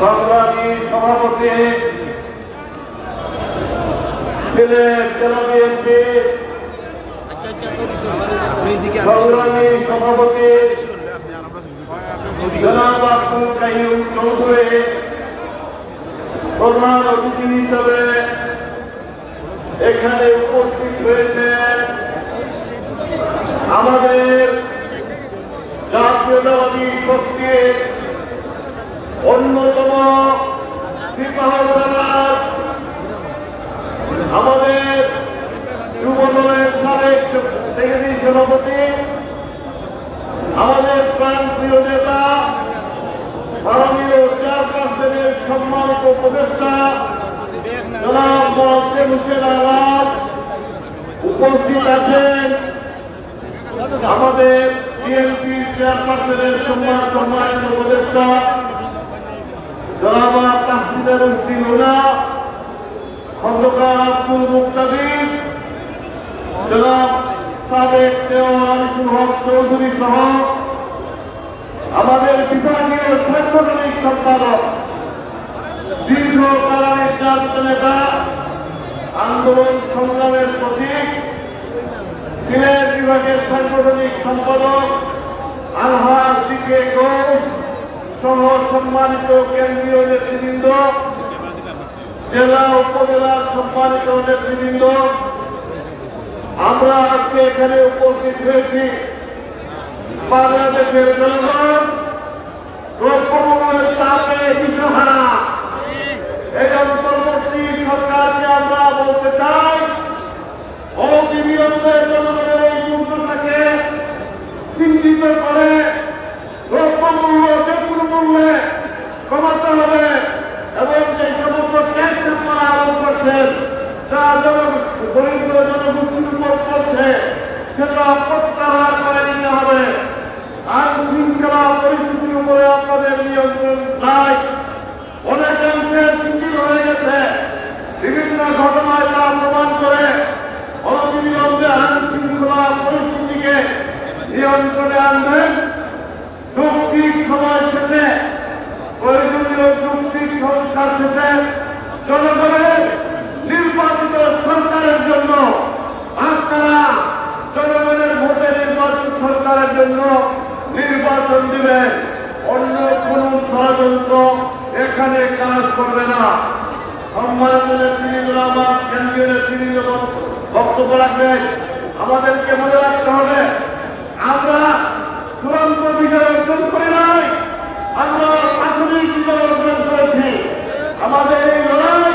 সংগ্রামী সভাপতি ছিলেন জেলা বিএনপি সংগ্রামী সভাপতি জনাব আব্দুল কাইম চৌধুরী, প্রধান অতিথি হিসাবে এখানে উপস্থিত হয়েছেন আমাদের জাতীয়তাবাদী শক্তির অন্যতম আমাদের যুবদলের সাবেক সেক্রেটারি সভাপতি, আমাদের প্রাণ প্রিয় নেতা, মাননীয় চেয়ারপারসনের সম্মানিত উপদেষ্টা উপস্থিত আছেন। আমাদের বিএনপি চেয়ারপারসনের সম্মান সম্মানিত উপদেষ্টা জনাব তাহসিনের উদ্দিন উনা খন্দকার আব্দুল মুক্তাদির, জনাব সাবেক দেওয়ান হক চৌধুরী সহ আমাদের বিভাগীয় সাংগঠনিক সম্পাদক দীর্ঘকালের জাতীয় নেতা, আন্দোলন সংগ্রামের প্রতীক, সিলেট বিভাগের সাংগঠনিক সম্পাদক সহ সম্মানিত কেন্দ্রীয় নেতৃবৃন্দ, জেলা উপজেলার সম্মানিত নেতৃবৃন্দ, আমরা আজকে এখানে উপস্থিত হয়েছি। বাংলাদেশের জনগণ দ্রব্যমূল্যের এই অন্তর্বর্তী সরকারকে আমরা জন দরিদ্র জনগোষ্ঠীর উপর করছে সেটা প্রত্যাহার করে নিতে হবে। আইন শৃঙ্খলা পরিস্থিতির উপরে আপনাদের নিয়ন্ত্রণ নাই। অনেকাংশে হয়ে গেছে। বিভিন্ন ঘটনায় তা প্রমাণ করে অবিলম্বে আইন শৃঙ্খলা পরিস্থিতিকে নিয়ন্ত্রণে আনবেন। নির্বাচন দিবেন অন্য কোন ষড়যন্ত্র এখানে কাজ করবে না। বক্তব্য রাখবেন আমাদেরকে মনে রাখতে হবে, আমরা চূড়ান্ত বিজয় করি নাই, আমরা প্রাথমিক বিজয় অর্জন করেছি। আমাদের এই লড়াই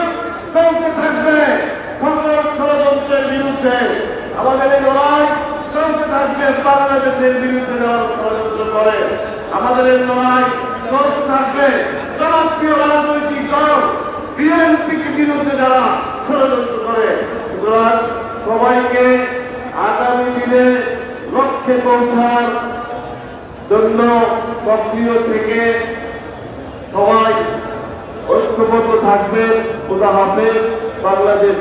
চলতে থাকবে ষড়যন্ত্রের বিরুদ্ধে। আমাদের এই লড়াই বাংলাদেশের বিরুদ্ধে যারা ষড়যন্ত্র করে, আমাদের লড়াই থাকবে। জনপ্রিয় রাজনৈতিক দল, বিএনপিকে বিরুদ্ধে যারা ষড়যন্ত্র করে, সুতরাং সবাইকে আগামী দিনে লক্ষ্যে পৌঁছার জন্য সক্রিয় থেকে সবাই ঐক্যবদ্ধ থাকবে খোদা হাফেজ। বাংলাদেশ